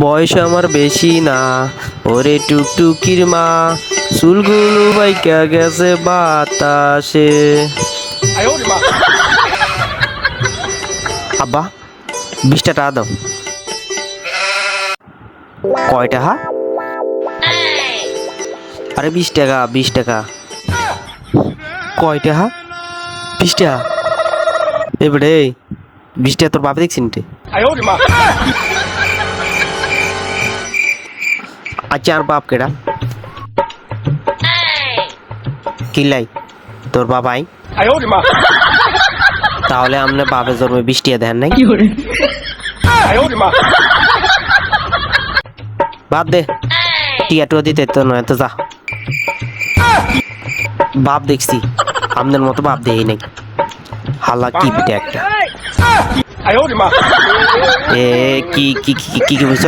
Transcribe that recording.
বয়স আমার বেশি না। ওরে টুকটুকির মা, চুলগুলো বাইকা গেছে বাতাসে। আব্বা, বিশটা টাকা দাও। কয় টাকা? আরে বিশ টাকা বিশ টাকা। কয় টাকা? বিশ টাকা। এবারে বিশ টাকা তোর বাপে দেখছিস নি আচ্ছা আর বাপ কেডা? কিলাই তোর বাবাই? তাহলে আমনে বাপের জন্মে বৃষ্টি দেন নাই? বাদ দে। টিয়া টুয়া দিতে তো নয় তো যা। বাপ দেখছি। আমদের মতো বাপ দেই নাই। হাল্লা কি পিঠে একটা। এ কি কি কি কি কি বুঝছ?